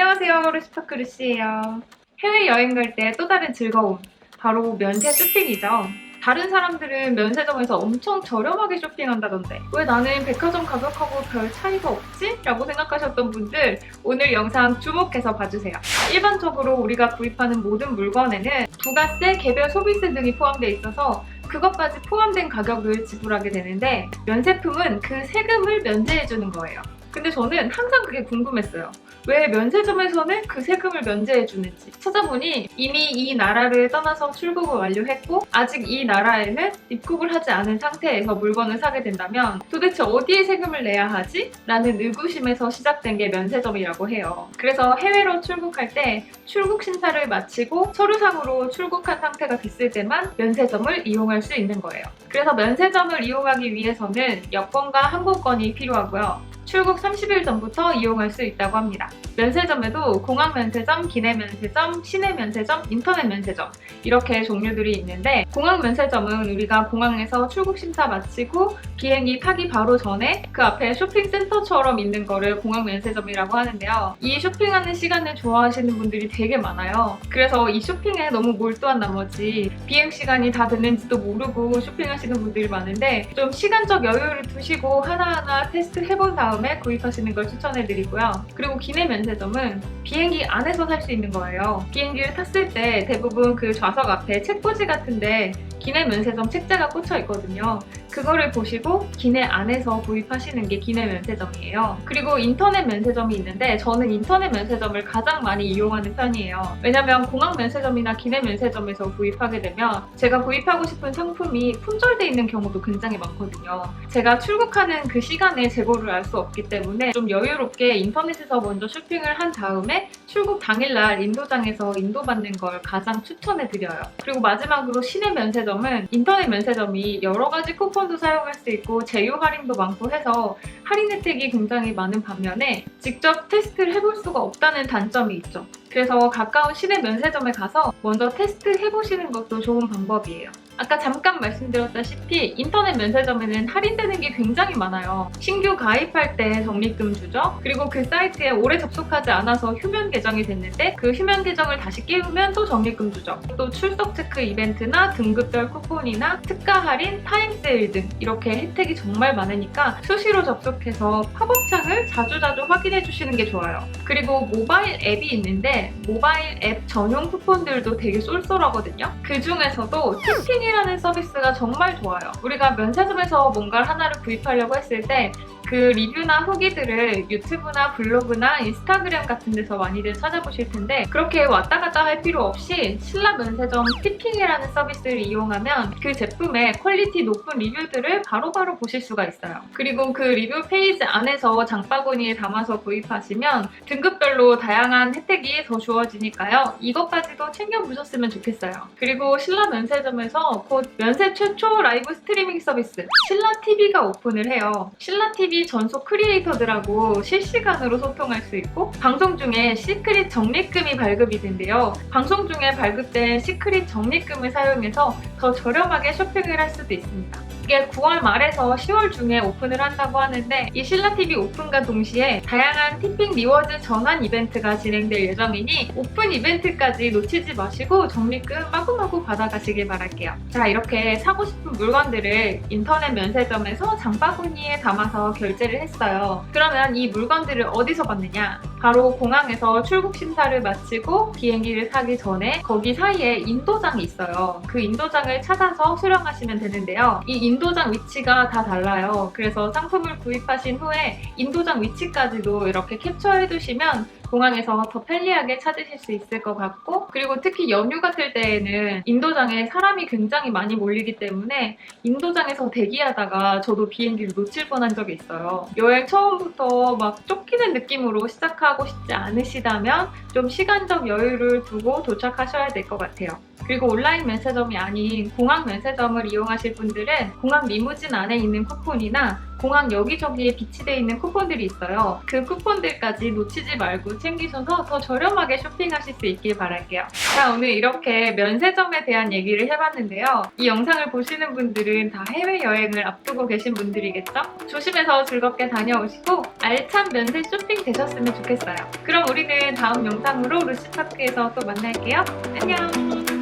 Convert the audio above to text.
안녕하세요. 루시파크 루시예요. 해외여행 갈 때 또 다른 즐거움. 바로 면세 쇼핑이죠. 다른 사람들은 면세점에서 엄청 저렴하게 쇼핑한다던데 왜 나는 백화점 가격하고 별 차이가 없지? 라고 생각하셨던 분들 오늘 영상 주목해서 봐주세요. 일반적으로 우리가 구입하는 모든 물건에는 부가세, 개별 소비세 등이 포함되어 있어서 그것까지 포함된 가격을 지불하게 되는데 면세품은 그 세금을 면제해주는 거예요. 근데 저는 항상 그게 궁금했어요. 왜 면세점에서는 그 세금을 면제해 주는지 찾아보니 이미 이 나라를 떠나서 출국을 완료했고 아직 이 나라에는 입국을 하지 않은 상태에서 물건을 사게 된다면 도대체 어디에 세금을 내야 하지? 라는 의구심에서 시작된 게 면세점이라고 해요. 그래서 해외로 출국할 때 출국 심사를 마치고 서류상으로 출국한 상태가 됐을 때만 면세점을 이용할 수 있는 거예요. 그래서 면세점을 이용하기 위해서는 여권과 항공권이 필요하고요. 출국 30일 전부터 이용할 수 있다고 합니다. 면세점에도 공항 면세점, 기내 면세점, 시내 면세점, 인터넷 면세점 이렇게 종류들이 있는데 공항 면세점은 우리가 공항에서 출국 심사 마치고 비행기 타기 바로 전에 그 앞에 쇼핑센터처럼 있는 거를 공항 면세점이라고 하는데요. 이 쇼핑하는 시간을 좋아하시는 분들이 되게 많아요. 그래서 이 쇼핑에 너무 몰두한 나머지 비행 시간이 다 됐는지도 모르고 쇼핑하시는 분들이 많은데 좀 시간적 여유를 두시고 하나하나 테스트 해본 다음 에 구입하시는 걸 추천해드리고요. 그리고 기내 면세점은 비행기 안에서 살 수 있는 거예요. 비행기를 탔을 때 대부분 그 좌석 앞에 책꽂이 같은데 기내 면세점 책자가 꽂혀 있거든요. 그거를 보시고 기내 안에서 구입하시는 게 기내 면세점이에요. 그리고 인터넷 면세점이 있는데 저는 인터넷 면세점을 가장 많이 이용하는 편이에요. 왜냐면 공항 면세점이나 기내 면세점에서 구입하게 되면 제가 구입하고 싶은 상품이 품절돼 있는 경우도 굉장히 많거든요. 제가 출국하는 그 시간에 재고를 알 수 없기 때문에 좀 여유롭게 인터넷에서 먼저 쇼핑을 한 다음에 출국 당일날 인도장에서 인도받는 걸 가장 추천해 드려요. 그리고 마지막으로 시내 면세점은 인터넷 면세점이 여러 가지 쿠폰도 사용할 수 있고 제휴 할인도 많고 해서 할인 혜택이 굉장히 많은 반면에 직접 테스트를 해볼 수가 없다는 단점이 있죠. 그래서 가까운 시내 면세점에 가서 먼저 테스트 해보시는 것도 좋은 방법이에요. 아까 잠깐 말씀드렸다시피 인터넷 면세점에는 할인되는 게 굉장히 많아요. 신규 가입할 때 적립금 주죠. 그리고 그 사이트에 오래 접속하지 않아서 휴면 계정이 됐는데 그 휴면 계정을 다시 깨우면 또 적립금 주죠. 또 출석 체크 이벤트나 등급별 쿠폰이나 특가 할인, 타임 세일 등 이렇게 혜택이 정말 많으니까 수시로 접속해서 팝업창을 자주자주 확인해 주시는 게 좋아요. 그리고 모바일 앱이 있는데 모바일 앱 전용 쿠폰들도 되게 쏠쏠하거든요. 그 중에서도 티핑이 라는 서비스가 정말 좋아요. 우리가 면세점에서 뭔가를 하나를 구입하려고 했을 때 그 리뷰나 후기들을 유튜브나 블로그나 인스타그램 같은 데서 많이들 찾아보실 텐데 그렇게 왔다 갔다 할 필요 없이 신라 면세점 티핑이라는 서비스를 이용하면 그 제품의 퀄리티 높은 리뷰들을 바로 바로 보실 수가 있어요. 그리고 그 리뷰 페이지 안에서 장바구니에 담아서 구입하시면 등급별로 다양한 혜택이 더 주어지니까요. 이것까지도 챙겨보셨으면 좋겠어요. 그리고 신라 면세점에서 곧 면세 최초 라이브 스트리밍 서비스 신라 TV가 오픈을 해요. 신라 TV 전속 크리에이터들하고 실시간으로 소통할 수 있고 방송 중에 시크릿 적립금이 발급이 된대요. 방송 중에 발급된 시크릿 적립금을 사용해서 더 저렴하게 쇼핑을 할 수도 있습니다. 이게 9월 말에서 10월 중에 오픈을 한다고 하는데 이 신라TV 오픈과 동시에 다양한 티핑 리워드 전환 이벤트가 진행될 예정이니 오픈 이벤트까지 놓치지 마시고 적립금 마구마구 받아가시길 바랄게요. 자 이렇게 사고 싶은 물건들을 인터넷 면세점에서 장바구니에 담아서 결제를 했어요. 그러면 이 물건들을 어디서 받느냐? 바로 공항에서 출국 심사를 마치고 비행기를 타기 전에 거기 사이에 인도장이 있어요. 그 인도장을 찾아서 수령하시면 되는데요. 이 인도장 위치가 다 달라요. 그래서 상품을 구입하신 후에 인도장 위치까지도 이렇게 캡처해 두시면 공항에서 더 편리하게 찾으실 수 있을 것 같고 그리고 특히 연휴 같을 때에는 인도장에 사람이 굉장히 많이 몰리기 때문에 인도장에서 대기하다가 저도 비행기를 놓칠 뻔한 적이 있어요. 여행 처음부터 막 쫓기는 느낌으로 시작하고 싶지 않으시다면 좀 시간적 여유를 두고 도착하셔야 될 것 같아요. 그리고 온라인 면세점이 아닌 공항 면세점을 이용하실 분들은 공항 리무진 안에 있는 쿠폰이나 공항 여기저기에 비치되어 있는 쿠폰들이 있어요. 그 쿠폰들까지 놓치지 말고 챙기셔서 더 저렴하게 쇼핑하실 수 있길 바랄게요. 자, 오늘 이렇게 면세점에 대한 얘기를 해봤는데요. 이 영상을 보시는 분들은 다 해외여행을 앞두고 계신 분들이겠죠? 조심해서 즐겁게 다녀오시고 알찬 면세 쇼핑 되셨으면 좋겠어요. 그럼 우리는 다음 영상으로 루시파크에서 또 만날게요. 안녕!